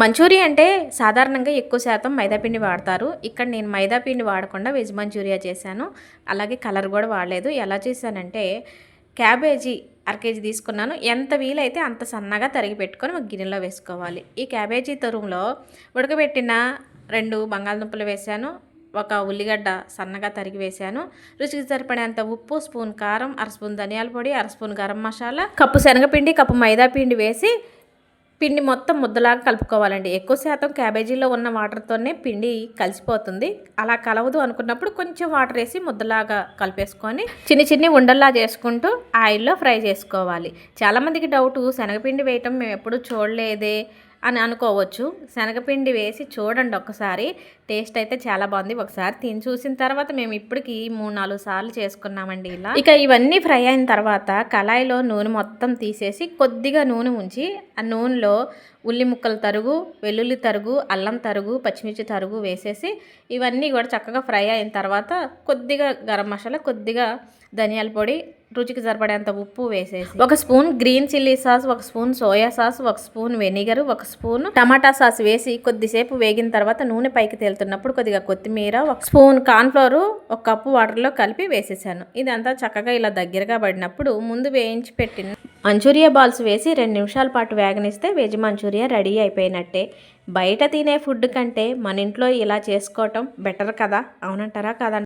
Manchuria అంటే సాధారణంగా ఎక్కువ శాతం మైదాపిండి వాడతారు. ఇక్కడ నేను మైదాపిండి వాడకుండా వెజ్ మంచూరియా చేశాను. అలాగే కలర్ కూడా వాడలేదు. ఎలా చేశానంటే క్యాబేజీ అర కేజీ తీసుకున్నాను. ఎంత వీలైతే అంత సన్నగా తరిగి పెట్టుకొని ఒక గిన్నెలో వేసుకోవాలి. ఈ క్యాబేజీ తరుములో ఉడకబెట్టిన రెండు బంగాళదుంపలు వేశాను. ఒక ఉల్లిగడ్డ సన్నగా తరిగి వేశాను. రుచికి సరిపడేంత ఉప్పు స్పూన్ కారం అర స్పూన్ ధనియాల పొడి అర స్పూన్ గరం మసాలా కప్పు శనగపిండి కప్పు మైదా పిండి వేసి పిండి మొత్తం ముద్దలాగా కలుపుకోవాలండి. ఎక్కువ శాతం క్యాబేజీలో ఉన్న వాటర్తోనే పిండి కలిసిపోతుంది. అలా కలవదు అనుకున్నప్పుడు కొంచెం వాటర్ వేసి ముద్దలాగా కలిపేసుకొని చిన్ని చిన్ని ఉండల్లా చేసుకుంటూ ఆయిల్లో ఫ్రై చేసుకోవాలి. చాలామందికి డౌట్ శనగపిండి వేయటం మేము ఎప్పుడు చూడలేదే. అని అనుకోవచ్చు. శనగపిండి వేసి చూడండి ఒక్కసారి టేస్ట్ అయితే చాలా బాగుంది. ఒకసారి తిని చూసిన తర్వాత మేము ఇప్పటికి మూడు నాలుగు సార్లు చేసుకున్నామండి ఇలా. ఇక ఇవన్నీ ఫ్రై అయిన తర్వాత కళాయిలో నూనె మొత్తం తీసేసి కొద్దిగా నూనె ఉంచి ఆ నూనెలో ఉల్లి ముక్కలు తరుగు వెల్లుల్లి తరుగు అల్లం తరుగు పచ్చిమిర్చి తరుగు వేసేసి ఇవన్నీ కూడా చక్కగా ఫ్రై అయిన తర్వాత కొద్దిగా గరం మసాలా కొద్దిగా ధనియాల పొడి రుచికి సరిపడేంత ఉప్పు వేసేసి ఒక స్పూన్ గ్రీన్ చిల్లీ సాస్ ఒక స్పూన్ సోయా సాస్ ఒక స్పూన్ వెనిగర్ ఒక స్పూన్ టమాటా సాస్ వేసి కొద్దిసేపు వేగిన తర్వాత నూనె పైకి తేలుతున్నప్పుడు కొద్దిగా కొత్తిమీర ఒక స్పూన్ కార్న్ఫ్లోర్ ఒక కప్పు వాటర్లో కలిపి వేసేసాను. ఇదంతా చక్కగా ఇలా దగ్గరగా పడినప్పుడు ముందు వేయించి పెట్టిన మంచూరియా బాల్స్ వేసి రెండు నిమిషాల పాటు వేగనిస్తే వెజ్ మంచూరియా రెడీ అయిపోయినట్టే. బయట తినే ఫుడ్ కంటే మన ఇంట్లో ఇలా చేసుకోవటం బెటర్ కదా? అవునంటారా? కదా?